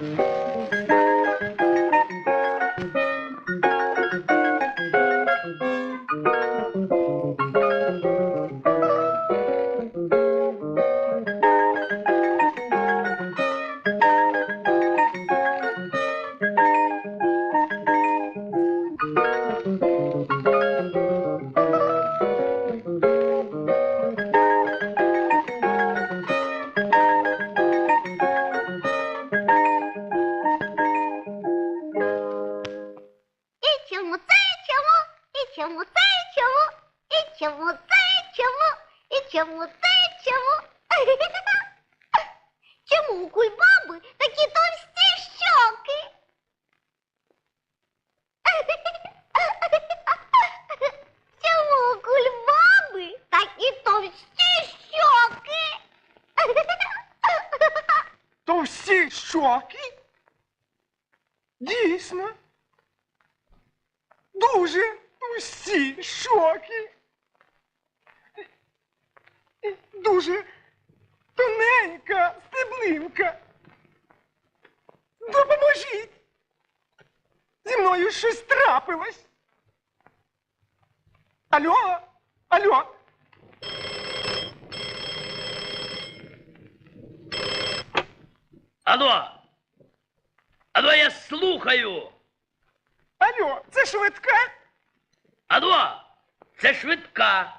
І чому це чому? І чому це чому? І чому це чому? Чому у кульбаби такі товсті щоки? Чому у кульбаби такі товсті щоки? То всі щоки? Дійсно. Дуже всі щоки. І Дуже тоненька стеблинка. Допоможіть. Зі мною щось трапилось. Алло, алло. Алло! Алло, я слухаю! Алло, це швидка? Алло! Це швидка!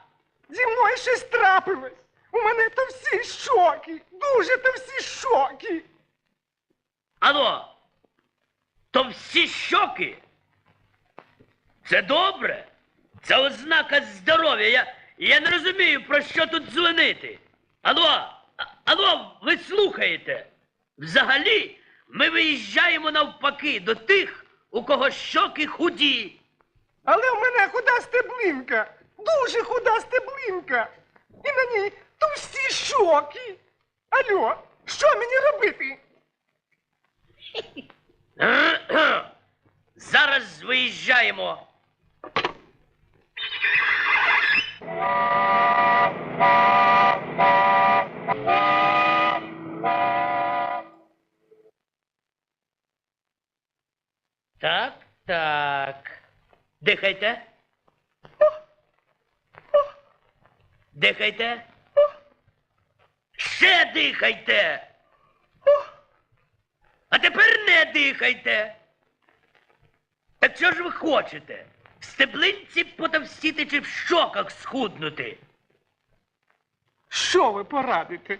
Зі мною щось трапилось. У мене то всі шоки. Дуже то всі шоки. Алло! То всі щоки? Це добре? Це ознака здоров'я. Я, я не розумію, про що тут дзвонити. Алло, алло, ви слухаєте? Взагалі, ми виїжджаємо навпаки до тих, у кого щоки худі. Але у мене худа стеблинка. Дуже худа стеблинка. І на ній всі шоки. Алло, що мені робити? Зараз виїжджаємо. Так, так. Дихайте. Дихайте. Ще дихайте. А тепер не дихайте. Так що ж ви хочете? В стеблинці потовстіти чи в щоках схуднути? Що ви порадите?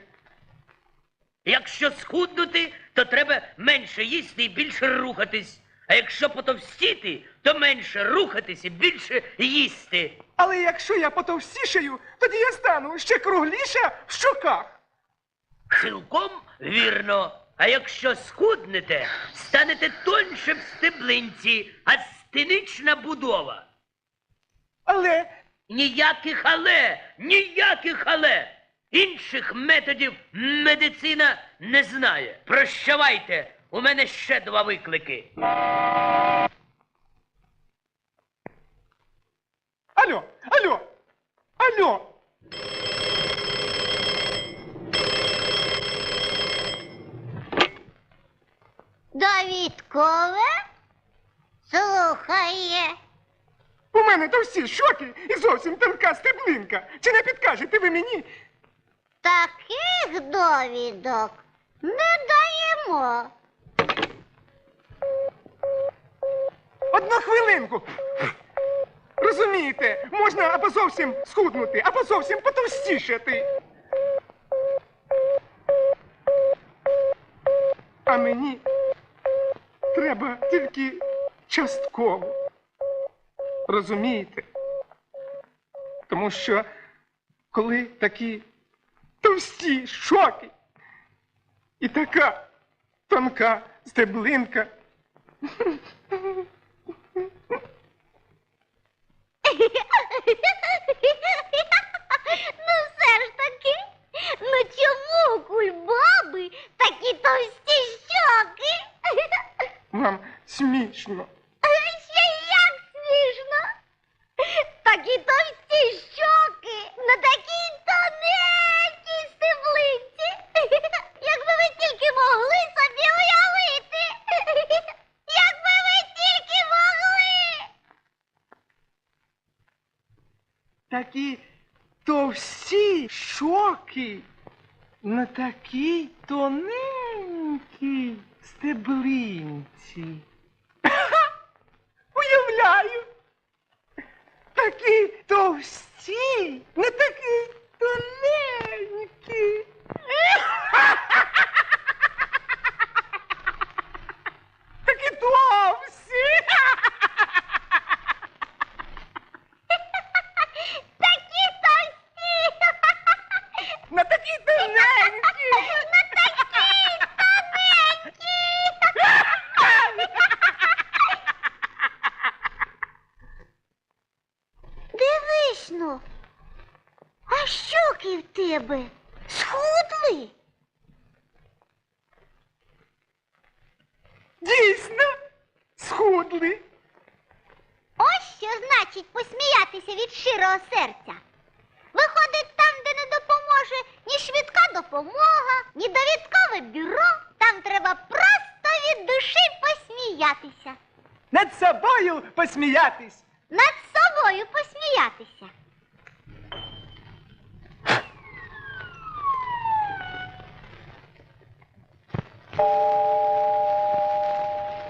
Якщо схуднути, то треба менше їсти і більше рухатись. А якщо потовстіти, то менше рухатись і більше їсти. Але якщо я потовстішаю, тоді я стану ще кругліша в щоках. Цілком вірно. А якщо схуднете, станете тоньше в стеблинці, а стенична будова. Але Ніяких але, ніяких але. Інших методів медицина не знає. Прощавайте, у мене ще два виклики. алло, алло, алло. Довідкове слухає. У мене то всі шоки і зовсім тонка стеблинка. Чи не підкажете ви мені? Таких довідок не даємо. Одну хвилинку. Розумієте, можна або зовсім схуднути, або зовсім потовстішати. А мені треба тільки частково. Розумієте? Тому що коли такі товсті шоки і така тонка стеблинка. Ну чому кульбаби такі товсті щоки? Вам смішно. Ще як смішно. Такі товсті щоки на такій тоненькій стеблинці. Якби ви тільки могли собі уявити. Якби ви тільки могли. Такі товсті шоки на такій тоненькій стеблинці. Уявляю. Такі товсті, на такі тоненькі. Такі товсті. Такі товсті! На такі тоненькі. На такі тоненькі! Дивись ну, а щоки в тебе схудли? Дійсно, схудли. Ось що значить посміятися від щирого серця. Виходить, там, де не допоможе ні швидка допомога, ні довідкове бюро, там треба просто від душі посміятися. Над собою посміятись. Над собою посміятися.